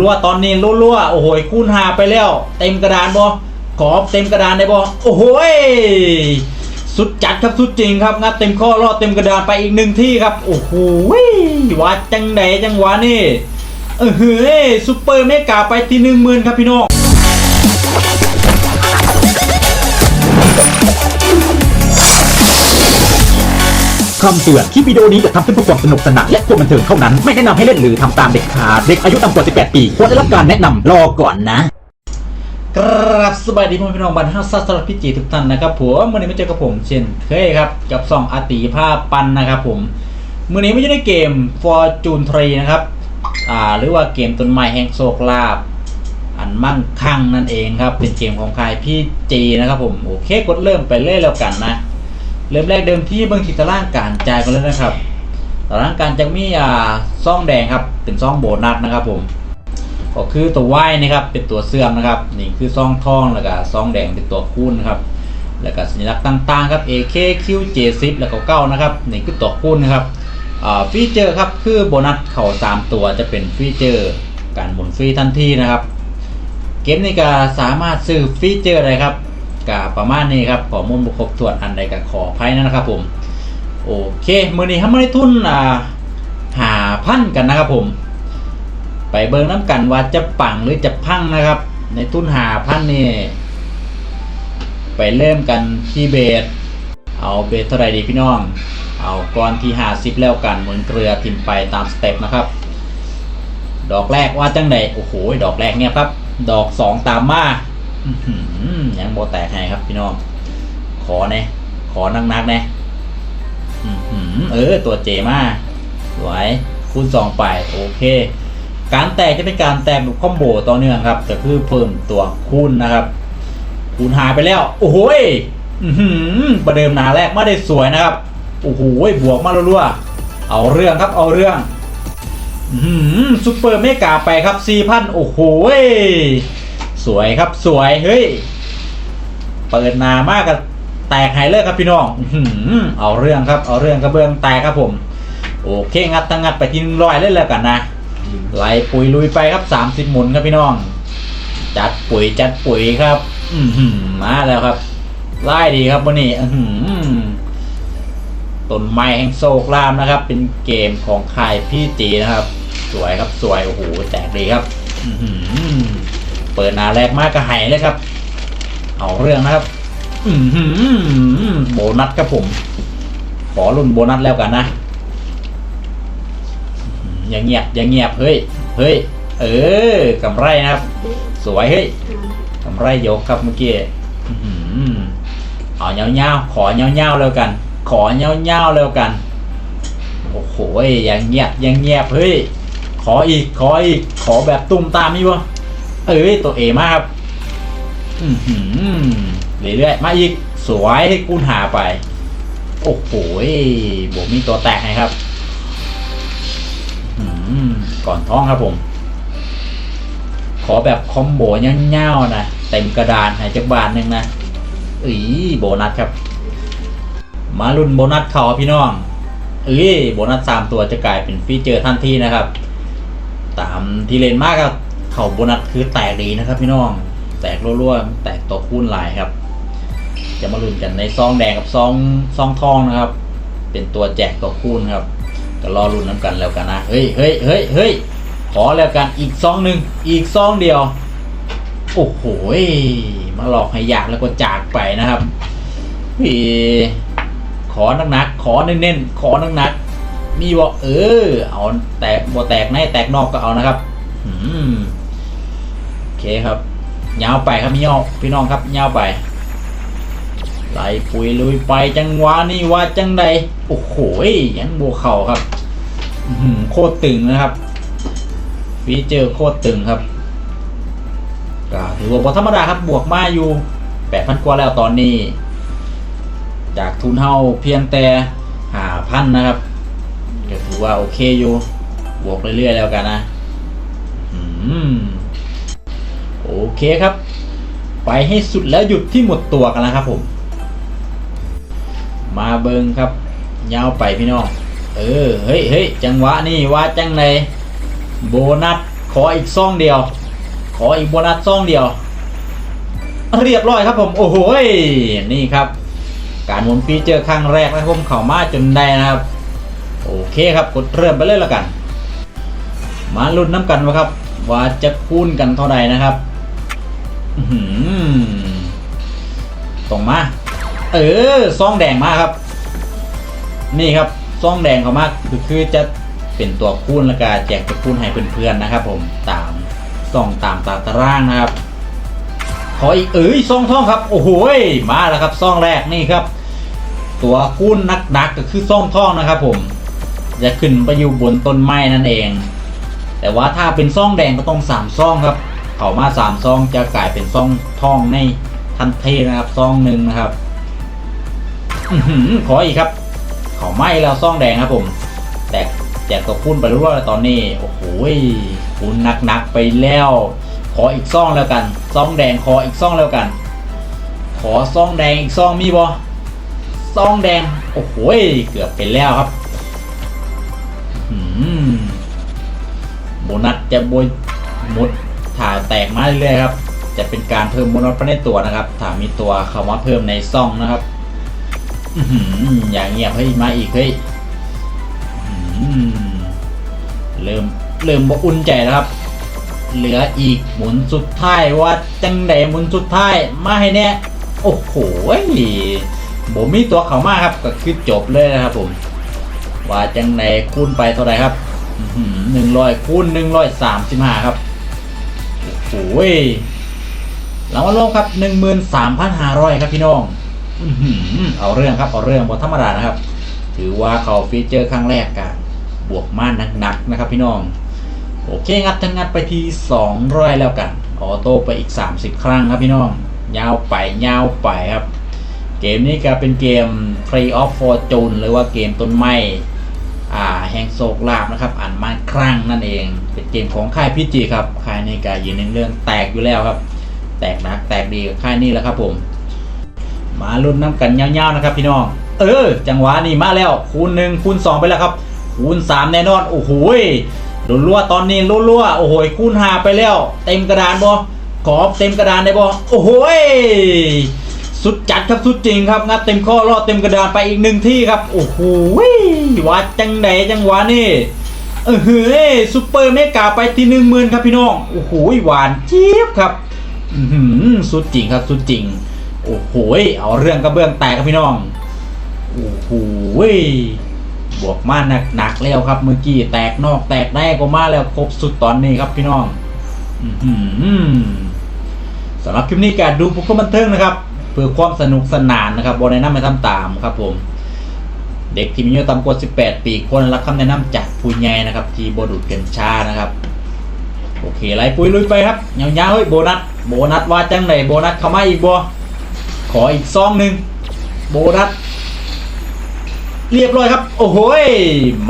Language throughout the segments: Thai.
รัวๆตอนนี้รัวๆโอ้โหคูณหาไปแล้ว เต็มกระดานบ่ขอบเต็มกระดานได้บ่โอ้โหสุดจัดครับสุดจริงครับงัดเต็มข้อรอดเต็มกระดานไปอีกหนึ่งที่ครับโอ้โหวัดจังไดจังหวะนี่เออเฮ้ยซุปเปอร์เมกาไปที่หนึ่งหมื่นครับพี่น้อง คำเตือน คลิปวิดีโอนี้จะทำขึ้นเพื่อความสนุกสนานและความบันเทิงเท่านั้น ไม่แนะนำให้เล่นหรือทำตามเด็ดขาด เด็กอายุต่ำกว่า 18 ปีควรได้รับการแนะนำรอก่อนนะ ครับสบายดีพ่อพี่น้องบันทังซัสสลับพิจิทุกท่านนะครับผมมื่อนี้มาเจอกับผมเช่นเคยครับ กับซองอาติภาพปันนะครับผมมื่อนี้ไม่ใช่ในเกม Fortune 3นะครับอ่าหรือว่าเกมต้นไม้แห่งโชคลาภอันมั่งคั่งนั่นเองครับ เป็นเกมของใครพี่จีนะครับผมโอเคกดเริ่มไปเล่แล้วกันนะ เริ่มแรกเดิมที่เบิ้งที่ตารางการจ่ายกันแล้วนะครับ ตารางการจะมีอ่าซองแดงครับเป็นซองโบนัสนะครับผมก็คือตัวว่ายนะครับเป็นตัวเสื่อมนะครับนี่คือซองทองแล้วก็ซองแดงเป็นตัวคูณนะครับแล้วก็สัญลักษณ์ต่างๆครับ AK Q J10 แล้วก็9นะครับนี่คือตัวคูณนะครับอ่าฟีเจอร์ครับคือโบนัสเข่า3 ตัวจะเป็นฟีเจอร์การหมุนฟรีทันทีนะครับ เกมนี้ก็สามารถซื้อฟีเจอร์อะไรครับ กับประมาณนี้ครับข้อมูลบุครบถ้วนอันใดก็ขออภัยนะครับผม โอเคมือนี้ทำมาได้ทุนอ่าหาพันกันนะครับผม ไปเบิงน้ำกันว่าจะปังหรือจะพังนะครับ ในทุนหาพันนี่ไปเริ่มกันที่เบสเอาเบสเท่าไรดีพี่น้อง เอาก้อนที่หาสิบแล้วกันหมุนเกลือทิมไปตามสเต็ปนะครับ ดอกแรกว่าจังใดโอ้โห ดอกแรกเนี่ยครับ ดอกสองตามมา ยังโบแตกให้ครับพี่น้อง ขอเน่ขอนักๆเน่เออ ตัวเจมาสวยคูณสองไป โอเค การแตกจะเป็นการแตกแบบคอมโบต่อเนื่องครับก็คือเพิ่มตัวคูณนะครับ คูณหายไปแล้ว โอ้โหประเดิมหนาแรกไม่ได้สวยนะครับ โอ้โหบวกมารัวๆเอาเรื่องครับเอาเรื่องอซุปเปอร์เมกาไปครับสี่พันโอ้โห สวยครับสวยเฮ้ยเปิดนามากกับแตกหายเลยครับพี่น้องเอาเรื่องครับ เอาเรื่องกระเบื้องแตกครับผม โอเคงัดตั้งงัดไปทีนึงร้อยเลยแล้วกันนะไล่ปุ๋ยลุยไปครับสามสิบหมุนครับพี่น้อง จัดปุ๋ยจัดปุ๋ยครับ อืมาแล้วครับไล่ดีครับวันนี้อืต้นไม้แห่งโซกรามนะครับ เป็นเกมของค่ายพี่จีนะครับ สวยครับสวยโอ้โหแตกดีครับ อื เปิดหนาแรกมากกระหายเลยครับ เอาเรื่องนะครับโบนัสครับผม ขอรุ่นโบนัสแล้วกันนะอย่างเงียบอย่างเงียบเฮ้ยเฮ้ยเออกำไรนะครับ สวยเฮ้ยกำไรยกครับเมื่อกี้เอาเงาเงาขอเงาเงาแล้วกัน ขอเงาเงาแล้วกันโอ้โหอย่างเงียบอย่างเงียบเฮ้ยขออีกขออีกขอแบบตุ้มตามนี่วะ เอ้ยตัวเอมากครับอือหือเรื่อยๆมาอีกสวยให้กูหาไป โอ้โหบวกมีตัวแตกให้ครับอืมก่อนท้องครับผม ขอแบบคอมโบเง่าๆนะเต็มกระดานให้จักบาทหนึ่งนะอีโบนัสครับ มาลุ้นโบนัสเขาพี่น้องเอ้ยโบนัสสามตัวจะกลายเป็นฟีเจอร์ทันทีนะครับ ตามที่เล่นมากครับ เขาโบนัสคือแตกดีนะครับ พี่น้อง แตกรั่วๆ แตกตัวคูณหลายครับ จะมาลุ้นกันในซองแดงกับซองซองทองนะครับ เป็นตัวแจกตัวคูณครับ ก็รอรุ่นน้ำกันแล้วกันนะ เฮ้ยเฮ้ยเฮ้ยเฮ้ยขอแล้วกันอีกซองหนึ่งอีกซองเดียว โอ้โหมาหลอกให้อยากแล้วก็จากไปนะครับพี่ขอนักๆขอเน้นๆขอนักๆมีบอกเออ เอาแตกบ่แตกในแตกนอกก็เอานะครับ อืม เคครับยาวไปครับพี่น้องพี่น้องครับยาวไปไหลปุ๋ยลุยไปจังหวะนี่ว่าจังใดโอ้โหยังโบกเข่าครับโคตรตึงนะครับฟีเจอร์โคตรตึงครับก็ถือว่าธรรมดาครับบวกมาอยู่แปดพันกว่าแล้วตอนนี้ จากทุนเท่าเพียงแต่หาพันนะครับก็ถือว่าโอเคอยู่ บวกเรื่อยๆแล้วกันนะ อืม โอเคครับ ไปให้สุดแล้วหยุดที่หมดตัวกันแล้วครับผม มาเบิงครับยาวไปพี่น้องเออเฮ้ยเฮ้ยจังหวะนี่ว่าจังไดโบนัสขออีกซองเดียว ขออีกโบนัสซองเดียว เรียบร้อยครับผมโอ้โหยนี่ครับ การหมุนฟีเจอร์ครั้งแรกนะครับผมเข้ามาจนได้นะครับ โอเคครับกดเริ่มไปเลยละกัน มาลุ้นน้ำกันว่าครับ ว่าจะคูณกันเท่าไหร่นะครับ ตรงมา เออซองแดงมาครับ นี่ครับซองแดงเขามากคือคือจะเป็นตัวคูณแล้วก็แจกตัวคูณให้เพื่อนๆนะครับ ผมตามซองตามตามตารางนะครับขออีกเอ้ยซองทองครับ โอ้โหยมาแล้วครับซองแรกนี่ครับ ตัวคูณนักๆก็คือซองทองนะครับ ผม จะขึ้นไปอยู่บนต้นไม้นั่นเอง แต่ว่าถ้าเป็นซองแดงก็ต้องสามซองครับ เขามาสามซองจะกลายเป็นซองทองในทันทีนะครับซองหนึ่งนะครับขออีกครับ เขาไหม้แล้วซองแดงครับผม แต่แจกตัวคุณไปรู้ว่าตอนนี้ โอ้โหคุณหนักๆไปแล้ว ขออีกซองแล้วกันซองแดงขออีกซองแล้วกัน ขอซองแดงอีกซองมีบอซองแดง โอ้โหเกือบเป็นแล้วครับอืมโบนัสจะโบยหมด่าแตกมาเรื่อยๆครับ จะเป็นการเพิ่มโบนัสไปในตัวนะครับ ถ้ามีตัวเข้ามาเพิ่มในซ่องนะครับอย่างเงียบเฮ้ยมาอีกเฮ้ยเริ่มเริ่มบอุ่นใจแล้วครับ เหลืออีกหมุนสุดท้ายว่าจังไดหมุนสุดท้ายมาให้แน่โอ้โหโบมีตัวเขามากครับ ก็คือจบเลยนะครับ ผม ว่าจังไดคูณไปเท่าไหร่ครับหนึ่งร้อยคูณหนึ่งร้อยสามสิบห้าครับ โอ้ยรางวัลรวมครับหนึ่งหมื่นสามพันห้าร้อยครับพี่น้องเอาเรื่องครับเอาเรื่องบนธรรมดานะครับ ถือว่าเขาฟีเจอร์ครั้งแรกกันบวกม่านหนักๆนะครับพี่น้อง โอเคงัดทั้งงัดไปที200แล้วกันออโต้ไปอีก30ครั้งครับพี่น้อง ยาวไปยาวไปครับ เกมนี้ก็เป็นเกม Play of Fortune หรือว่าเกมต้นไม้ แห่งโศกลาบนะครับอ่านมาครั้งนั่นเอง เป็นเกมของค่ายพีจีครับค่ายนี้ก็ยืนในเรื่องแตกอยู่แล้วครับ แตกนักแตกดีกับค่ายนี้แล้วครับผม มาลุ้นน้ำกันยาๆนะครับ พี่น้อง เออ จังหวะนี้มาแล้ว คูณหนึ่งคูณสองไปแล้วครับคูณสามแน่นอนโอ้โหยรัวตอนนี้ลุ้นรัวโอ้โหคูณหาไปแล้ว เต็มกระดานบอขอบเต็มกระดานได้บอโอ้โหสุดจัดครับสุดจริงครับงัดเต็มข้อรอดเต็มกระดานไปอีกหนึ่งที่ครับ โอ้โห วัดจังไหนจังหวะนี่เออเฮ้ยซุปเปอร์เมกาไปที่หนึ่งหมื่นครับพี่น้องโอ้โหหวานเจี๊ยบครับอือหือสุดจริงครับสุดจริง โอ้โหเอาเรื่องกระเบื้องแตกครับพี่น้องโอ้โหบวกมาหนักๆแล้วครับเมื่อกี้แตกนอกแตกได้ก็มาแล้วครบสุดตอนนี้ครับพี่น้องอือหือสำหรับคลิปนี้การดูพวกบันเทิงนะครับ เพื่อความสนุกสนานนะครับบอแนะนำให้ทำตามครับผม เด็กที่มีอายุต่ำกว่า 18 ปีควรรับคำแนะนำจากผู้ใหญ่นะครับ ที่บดูดกินชานะครับ โอเคไล่ปุยลุยไปครับยาวๆเฮ้ยโบนัสโบนัสว่าจังไหนโบนัสเข้ามาอีกบ่ขออีกซองหนึ่งโบนัสเรียบร้อยครับ โอ้โห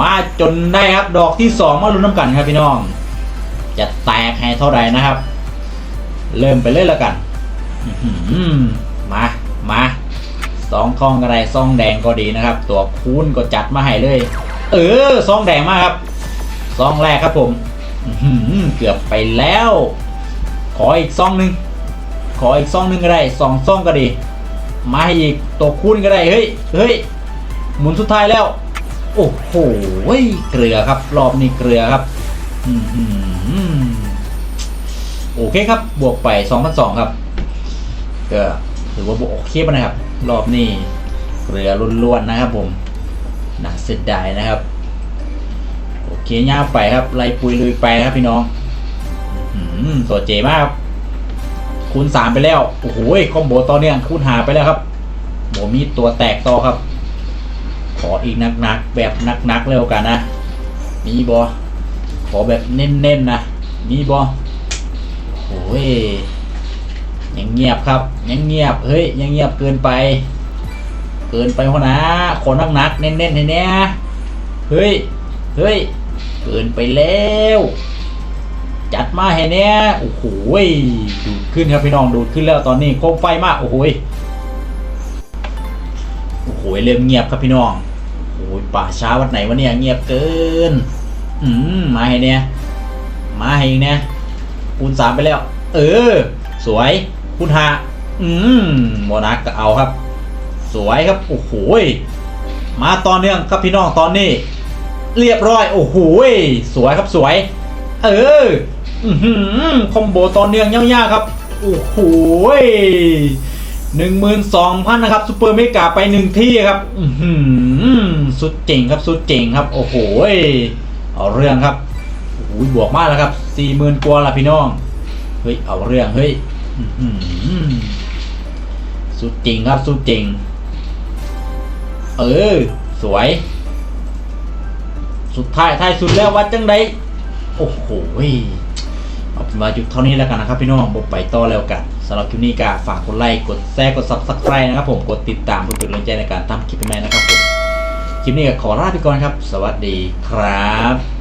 มาจนได้ครับ ดอกที่สองมาลุ้นน้ำกันครับพี่น้อง จะแตกให้เท่าไหร่นะครับ เริ่มไปเลยแล้วกันมา มา สองทองอะไรซองแดงก็ดีนะครับ ตัวคูณก็จัดมาให้เลย เออซองแดงมากครับซองแรกครับผมเกือบไปแล้ว ขออีกซองหนึ่งขออีกซองหนึ่งก็ได้สองซองก็ดี มาให้อีกตัวคูณก็ได้เฮ้ยเฮ้ยหมุนสุดท้ายแล้ว โอ้โหเกลือครับ รอบนี้เกลือครับโอเคครับบวกไป2,002ครับก็ถือว่าบวกโอเคไปนะครับ รอบนี้เกลือล้วนๆนะครับผมน่าเสียดายนะครับ โอเคย่าไปครับไล่ปุยลุยไปครับพี่น้องอื้อหือตัวเจมากครับคูณสามไปแล้ว โอ้โหคอมโบตอนเนี้ยคูณหาไปแล้วครับโบมีตัวแตกต่อครับ ขออีกหนักๆ แบบหนักๆเร็วกันนะ มีบอขอแบบเน้นๆนะมีบอโอ้ย ยังเงียบครับ ยังเงียบเฮ้ยยังเงียบเกินไป เกินไปหัวนะขอหนักเน้นๆให้แน่เฮ้ยเฮ้ยเกินไปแล้ว จัดมาให้เนี้ยโอ้โหดูดขึ้นครับพี่น้องดูดขึ้นแล้วตอนนี้โคมไฟมากโอ้โหยโอ้โหเริ่มเงียบครับพี่น้องโอ้ยป่าช้าวันไหนวะเนี่ยเงียบเกิน อืมมาให้เนี้ยมาให้เนี่ยคูณสามไปแล้ว เออ สวย คูณหาอืมโมนักก็เอาครับ สวยครับ โอ้โหมาต่อเนื่องครับพี่น้องตอนนี้ เรียบร้อย โอ้โหสวยครับสวย เอออือหือคอมโบตอนเนื่องยาวๆครับ โอ้โหหนึ่งหมื่นสองพันนะครับซูเปอร์เมกาไปหนึ่งที่ครับอือหือสุดเจ๋งครับสุดเจ๋งครับ โอ้โหเอาเรื่องครับโอ้โหบวกมากแล้วครับสี่หมื่นกว่าละพี่น้อง เฮ้ย เอาเรื่อง เฮ้ย สุดจริงครับสุดจริง เออ สวย สุดท้ายท้ายสุดแล้ววัดจังไดโอ้โหเอาเป็นว่าหยุดเท่านี้แล้วกันนะครับพี่น้องบกไปต่อแล้วกันสำหรับคลิปนี้ก็ฝากกดไลค์กดแชร์กดซับสไครต์นะครับผมกดติดตามเพื่อเป็นกำลังใจในการทำคลิปใหม่นะครับผมคลิปนี้ก็ขอลาไปก่อนครับ สวัสดีครับ